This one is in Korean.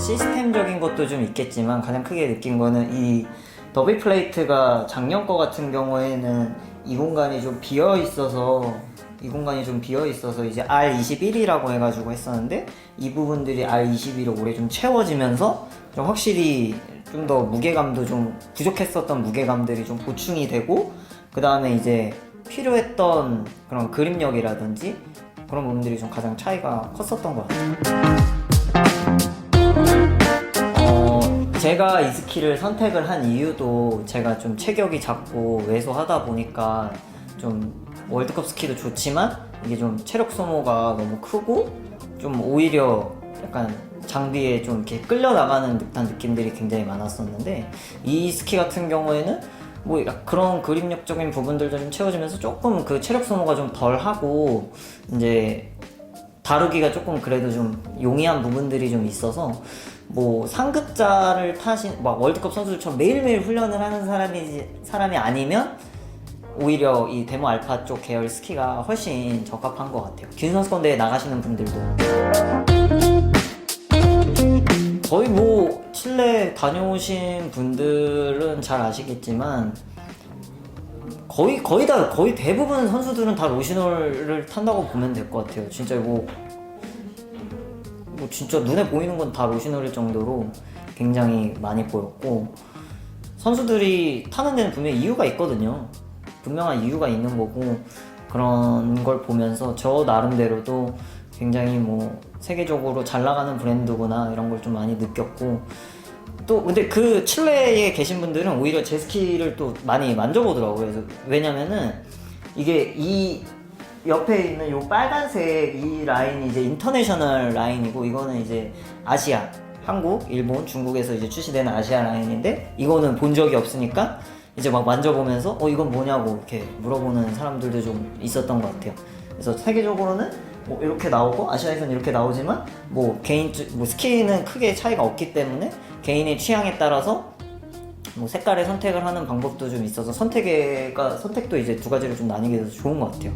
시스템적인 것도 좀 있겠지만 가장 크게 느낀 거는 이 더비 플레이트가 작년 거 같은 경우에는 이 공간이 좀 비어 있어서 이 공간이 좀 비어 있어서 이제 R21이라고 해가지고 했었는데 이 부분들이 R21로 올해 좀 채워지면서 좀 확실히 좀 더 무게감도 좀 부족했었던 무게감들이 좀 보충이 되고 그 다음에 이제 필요했던 그런 그립력이라든지 그런 부분들이 좀 가장 차이가 컸었던 것 같아요. 제가 이 스킬을 선택을 한 이유도 제가 좀 체격이 작고 왜소하다 보니까 좀 월드컵 스키도 좋지만 이게 좀 체력 소모가 너무 크고 좀 오히려 약간 장비에 좀 이렇게 끌려 나가는 듯한 느낌들이 굉장히 많았었는데 이 스키 같은 경우에는 뭐 약- 그런 그립력적인 부분들도 좀 채워지면서 조금 그 체력 소모가 좀 덜 하고 이제 다루기가 조금 그래도 좀 용이한 부분들이 좀 있어서 뭐 상급자를 타신 막 월드컵 선수들처럼 매일매일 훈련을 하는 사람이 사람이 아니면 오히려 이 데모 알파 쪽 계열 스키가 훨씬 적합한 것 같아요. 균 선수권 대회 나가시는 분들도 거의 뭐 칠레 다녀오신 분들은 잘 아시겠지만 거의 거의 다 거의 대부분 선수들은 다 로시놀을 탄다고 보면 될 것 같아요. 진짜 뭐, 뭐 진짜 눈에 보이는 건 다 로시놀일 정도로 굉장히 많이 보였고 선수들이 타는 데는 분명히 이유가 있거든요. 분명한 이유가 있는 거고 그런 걸 보면서 저 나름대로도 굉장히 뭐 세계적으로 잘 나가는 브랜드구나 이런 걸 좀 많이 느꼈고 또 근데 그 칠레에 계신 분들은 오히려 제 스키를 또 많이 만져보더라고요. 그래서 왜냐면은 이게 이 옆에 있는 요 빨간색 이 라인이 이제 인터내셔널 라인이고 이거는 이제 아시아 한국, 일본, 중국에서 이제 출시되는 아시아 라인인데 이거는 본 적이 없으니까 이제 막 만져보면서 어 이건 뭐냐고 이렇게 물어보는 사람들도 좀 있었던 것 같아요. 그래서 세계적으로는 뭐 이렇게 나오고 아시아에서는 이렇게 나오지만 뭐 개인 뭐 스키는 크게 차이가 없기 때문에 개인의 취향에 따라서 뭐 색깔의 선택을 하는 방법도 좀 있어서 선택가 선택도 이제 두 가지로 좀 나뉘게 돼서 좋은 것 같아요.